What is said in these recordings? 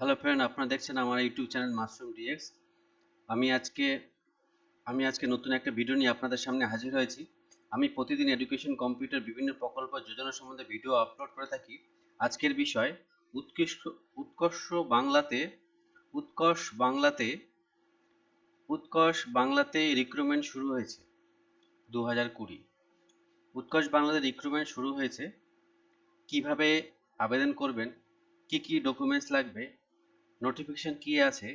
Hello friend আপনারা দেখছেন আমার ইউটিউব চ্যানেল মাশরুম ডিএক্স আমি আজকে আমি আজকে নতুন একটা ভিডিও নিয়ে আপনাদের সামনে হাজির হয়েছি। আমি প্রতিদিন এডুকেশন কম্পিউটার বিভিন্ন প্রকল্প, যোজনা সম্বন্ধে ভিডিও আপলোড করে থাকি। আজকের বিষয়, উৎকৃষ্ট, উৎকর্ষ বাংলাতে উৎকর্ষ বাংলাতে উৎকর্ষ বাংলাতে রিক্রুটমেন্ট শুরু হয়েছে দু হাজার কুড়ি। উৎকর্ষ বাংলাতে রিক্রুটমেন্ট শুরু হয়েছে। কীভাবে আবেদন করবেন? কি কি ডকুমেন্টস লাগবে? নোটিফিকেশন কি আছে?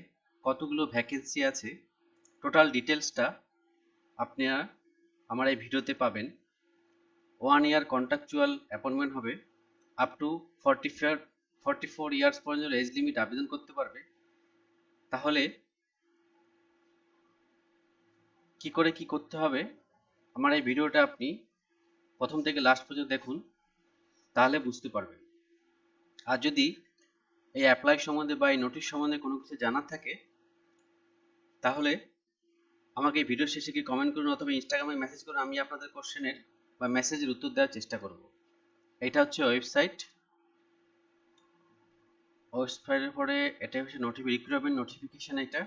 কতগুলো ভ্যাকেন্সি আছে? টোটাল ডিটেলসটা আপনারা আমার এই ভিডিওতে পাবেন। ওয়ান ইয়ার কন্ট্রাকচুয়াল অ্যাপয়েন্টমেন্ট হবে। Up to forty four forty four years পর্যন্ত এজ লিমিট আবেদন করতে পারবে। তাহলে কি করে কি করতে হবে? আমার এই ভিডিওটা আপনি প্রথম থেকে লাস্ট পর্যন্ত দেখুন, তাহলে বুঝতে পারবেন। আর যদি এই অ্যাপ্লাই সম্বন্ধে বা এই নোটিশ সম্বন্ধে কোনো কিছু জানার থাকে, তাহলে আমাকে এই ভিডিও শেষে কি কমেন্ট করুন অথবা ইনস্টাগ্রামে মেসেজ করুন আমি আপনাদের কোশ্চেনের বা মেসেজের উত্তর দেওয়ার চেষ্টা করব। এটা হচ্ছে ওয়েবসাইট ওয়েবসাইটের পরে এটা হচ্ছে নোটিফি রিক্রুটমেন্ট নোটিফিকেশন এটা।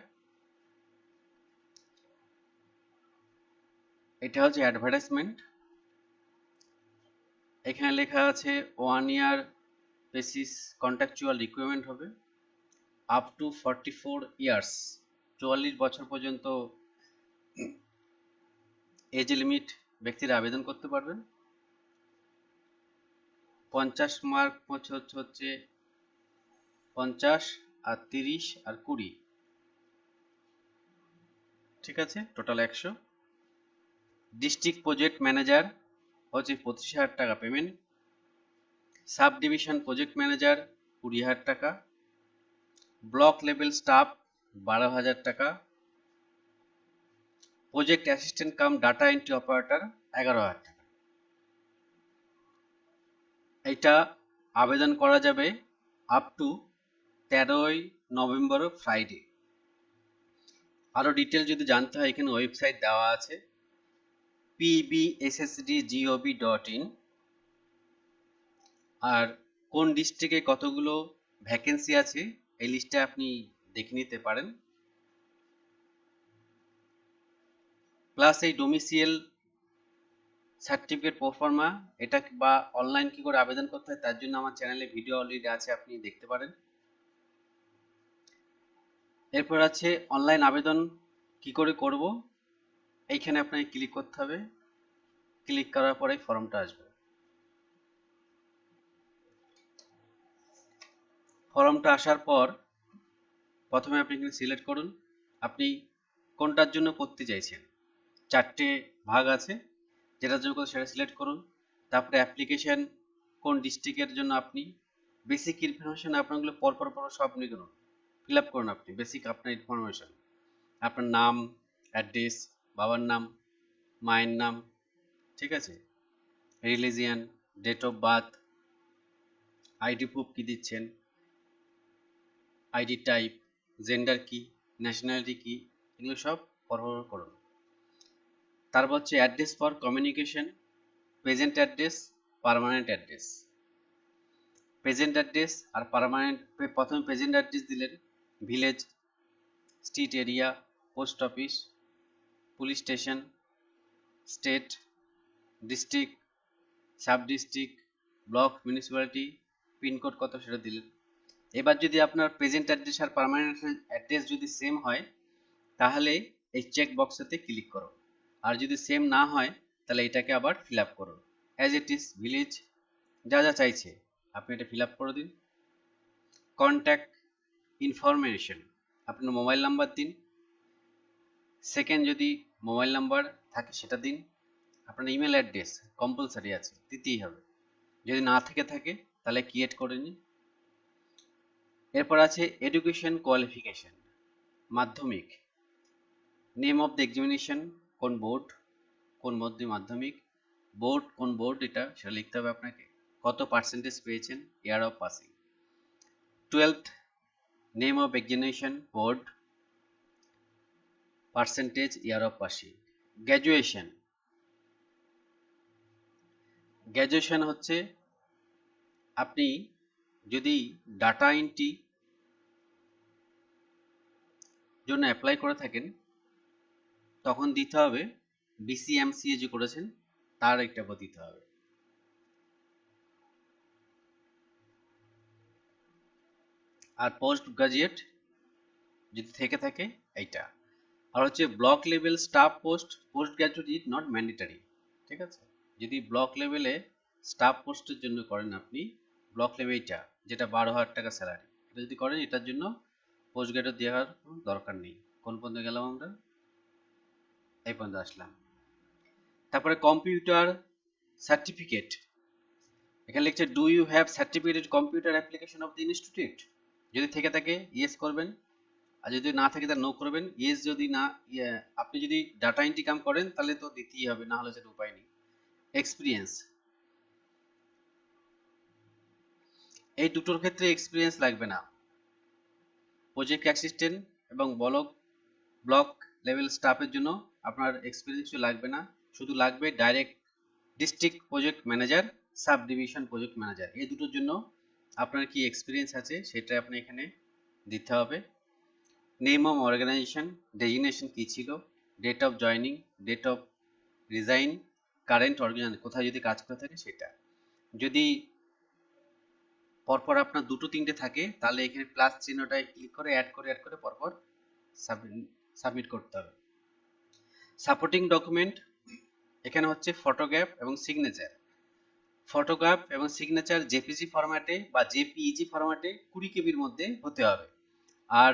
এটা হচ্ছে অ্যাডভার্টাইজমেন্ট এখানে লেখা আছে one year basis contractual recruitment হবে। Up to forty four years চুয়াল্লিশ বছর পর্যন্ত এজ লিমিট ব্যক্তিরা আবেদন করতে পারবেন। পঞ্চাশ মার্ক হচ্ছে হচ্ছে পঞ্চাশ আর তিরিশ আর কুড়ি। ঠিক আছে? টোটাল একশো। ডিস্ট্রিক্ট প্রজেক্ট ম্যানেজার হচ্ছে পঁচিশ হাজার টাকা payment sub division project manager, কুড়ি হাজার টাকা। ব্লক লেভেল স্টাফ, বারো হাজার টাকা। Project assistant cum data entry operator, এগারো হাজার টাকা। এটা আবেদন করা যাবে আপ টু তেরোই নভেম্বর ফ্রাইডে আরও ডিটেল যদি জানতে হয়, এখানে ওয়েবসাইট দেওয়া আছে। পিবিএসএসডি ডট ইন আর কোন ডিস্ট্রিক্টে কতগুলো ভ্যাকেন্সি আছে, এই লিস্টে আপনি দেখে নিতে পারেন। প্লাস এই ডোমিসিয়াল সার্টিফিকেট প্রফর্মা এটা বা অনলাইন কি করে আবেদন করতে হয়, তার জন্য আমার চ্যানেলে ভিডিও অলরেডি আছে, আপনি দেখতে পারেন। এরপর আছে অনলাইন আবেদন কি করে করব, এইখানে আপনাকে ক্লিক করতে হবে। ক্লিক করার পরে ফর্মটা আসবে। ফর্মটা আসার পর প্রথমে আপনি এখানে সিলেক্ট করুন। আপনি কোনটার জন্য করতে চাইছেন। চারটে ভাগ আছে। যেটার জন্য সেটা সিলেক্ট করুন। তারপরে অ্যাপ্লিকেশন কোন ডিস্ট্রিক্টের জন্য আপনি বেসিক ইনফরমেশন আপনাগুলো পরপর পর সব নিয়ে করুন। ফিল আপ করুন আপনি, বেসিক আপনার ইনফরমেশন। আপনার নাম, অ্যাড্রেস, বাবার নাম, মায়ের নাম, ঠিক আছে? Religion, date of birth, ID proof কী দিচ্ছেন? আইডি টাইপ, জেন্ডার কি ন্যাশনালিটি কি, এগুলো সব পরপর করুন। তারপর হচ্ছে address for communication present address permanent address present address R permanent প্রথমে প্রেজেন্ট অ্যাড্রেস দিলেন village street area post office police station state district sub district block municipality pincode কত সেটা দিলেন। এবার যদি আপনার প্রেজেন্ট অ্যাড্রেস আর পারমানেন্ট অ্যাড্রেস যদি সেম হয়, তাহলে এই চেক বক্সেতে ক্লিক করো আর যদি সেম না হয়, তাহলে এটাকে আবার ফিল আপ করো অ্যাজ ইট ইজ ভিলেজ যা যা চাইছে, আপনি এটা ফিল আপ করে দিন। কন্ট্যাক্ট ইনফরমেশন আপনার মোবাইল নাম্বার দিন। সেকেন্ড যদি মোবাইল নাম্বার থাকে, সেটা দিন। আপনার ইমেল অ্যাড্রেস কম্পালসারি আছে, দিতেই হবে। যদি না থেকে থাকে, তাহলে ক্রিয়েট করে নিন। এরপর আছে এডুকেশন কোয়ালিফিকেশন মাধ্যমিক। নেম অফ দ্য এক্সামিনেশন কোন বোর্ড কোন মধ্যে মাধ্যমিক বোর্ড কোন বোর্ড এটা সেটা লিখতে হবে আপনাকে। কত পার্সেন্টেজ পেয়েছেন year of passing twelfth name of examination board percentage year of passing graduation graduation হচ্ছে, আপনি যদি ডাটা এন্ট্রি জন্য অ্যাপ্লাই করে থাকেন, তখন দিতে হবে বিসিএমসিএ যে করেছেন, তার একটা দিতে হবে। আর পোস্ট গ্রাজুয়েট যদি থেকে থাকে, এইটা। আর হচ্ছে block level staff post post graduate is not mandatory ঠিক আছে? যদি ব্লক লেভেলে স্টাফ পোস্টের জন্য করেন আপনি ব্লক লেভেলটা যেটা বারো হাজার টাকা স্যালারি এটা যদি করেন, এটার জন্য পোস্ট গ্রাজুয়েট দেওয়ার দরকার নেই। কোন পর্যন্ত গেলাম আমরা? এই পর্যন্ত আসলাম। তারপরে কম্পিউটার সার্টিফিকেট এখানে লিখছে do you have certificated computer application of the institute যদি থেকে থাকে ইয়েস করবেন। আর যদি না থাকে তাহলে নো করবেন। ইয়েস যদি না ইয়ে, আপনি যদি ডাটা এন্ট্রি কাম করেন তাহলে তো দিতেই হবে না হলে সেটা উপায় নেই। এক্সপিরিয়েন্স এই দুটোর ক্ষেত্রে এক্সপিরিয়েন্স লাগবে না। প্রজেক্ট অ্যাসিস্ট্যান্ট এবং ব্লক ব্লক লেভেল স্টাফের জন্য আপনার এক্সপিরিয়েন্স লাগবে না। শুধু লাগবে direct district project manager sub division project manager এই দুটোর জন্য আপনার কি এক্সপিরিয়েন্স আছে সেটা আপনি এখানে দিতে হবে। নেম অফ অর্গানাইজেশন ডেজিগনেশন কী ছিল date of joining date of resign current organization কোথায় যদি কাজ করে থাকে সেটা। যদি পরপর আপনার দুটো তিনটে থাকে, তাহলে এখানে প্লাস চিহ্নটায় ক্লিক করে অ্যাড করে অ্যাড করে পরপর সাবমিট করতে হবে। সাপোর্টিং ডকুমেন্ট এখানে হচ্ছে ফটোগ্রাফ এবং সিগনেচার ফটোগ্রাফ এবং সিগনেচার জেপিজি ফরম্যাটে বা জেপিইজি ফরম্যাটে কুড়ি কেবির মধ্যে হতে হবে। আর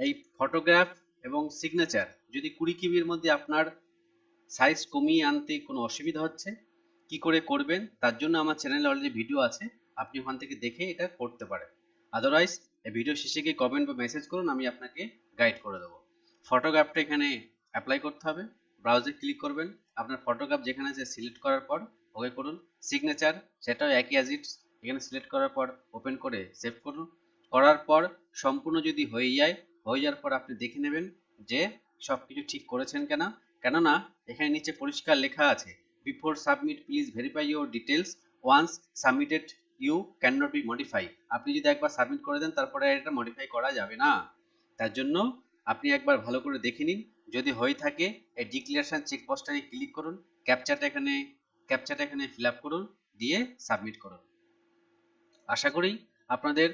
এই ফটোগ্রাফ এবং সিগনেচার যদি কুড়ি কেবির মধ্যে আপনার সাইজ কমিয়ে আনতে কোনো অসুবিধা হচ্ছে, কি করে করবেন, তার জন্য আমার চ্যানেলে অলরেডি ভিডিও আছে। আপনি ওখান থেকে দেখে এটা করতে পারেন। আদারওয়াইজ এই ভিডিও শেষে গিয়ে কমেন্ট বা মেসেজ করুন, আমি আপনাকে গাইড করে দেবো। ফটোগ্রাফটা এখানে অ্যাপ্লাই করতে হবে। ব্রাউজে ক্লিক করবেন। আপনার ফটোগ্রাফ যেখানে আছে সিলেক্ট করার পর ওকে করুন। সিগনেচার সেটাও একই অ্যাজ ইট এখানে সিলেক্ট করার পর ওপেন করে সেভ করুন। করার পর সম্পূর্ণ যদি হয়ে যায়, হয়ে যাওয়ার পর আপনি দেখে নেবেন যে সব কিছু ঠিক করেছেন কেনা। কেননা, এখানে নিচে পরিষ্কার লেখা আছে before submit please verify your details once submitted you cannot be modify আপনি যদি একবার সাবমিট করে দেন, তারপরে এটা মডিফাই করা যাবে না। তার জন্য আপনি একবার ভালো করে দেখে নিন। যদি হয়ে থাকে, এই ডিক্লারেশন চেকবক্সটাকে ক্লিক করুন ক্যাপচারটা এখানে ক্যাপচারটা এখানে ফিল করুন, দিয়ে সাবমিট করুন। আশা করি আপনাদের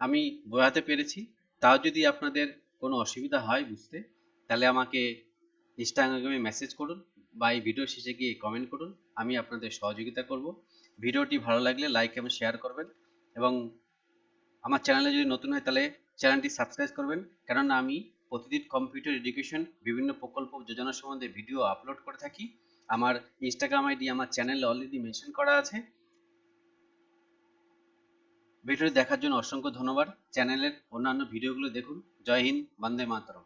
আমি বোঝাতে পেরেছি। তাও যদি আপনাদের কোনো অসুবিধা হয় বুঝতে, তাহলে আমাকে ইনস্টাগ্রামে মেসেজ করুন বা এই ভিডিও শেষে গিয়ে কমেন্ট করুন। আমি আপনাদের সহযোগিতা করব। ভিডিওটি ভালো লাগলে লাইক এবং শেয়ার করবেন। এবং আমার চ্যানেলে যদি নতুন হয়, তাহলে চ্যানেলটি সাবস্ক্রাইব করবেন। কেননা আমি প্রতিদিন কম্পিউটার এডুকেশন বিভিন্ন প্রকল্প যোজনা সম্বন্ধে ভিডিও আপলোড করে থাকি। আমার ইনস্টাগ্রাম আইডি আমার চ্যানেলে অলরেডি মেনশন করা আছে। ভিডিওটি দেখার জন্য অসংখ্য ধন্যবাদ। চ্যানেলের অন্যান্য ভিডিওগুলো দেখুন। জয় হিন্দ, বন্দে মাতরম।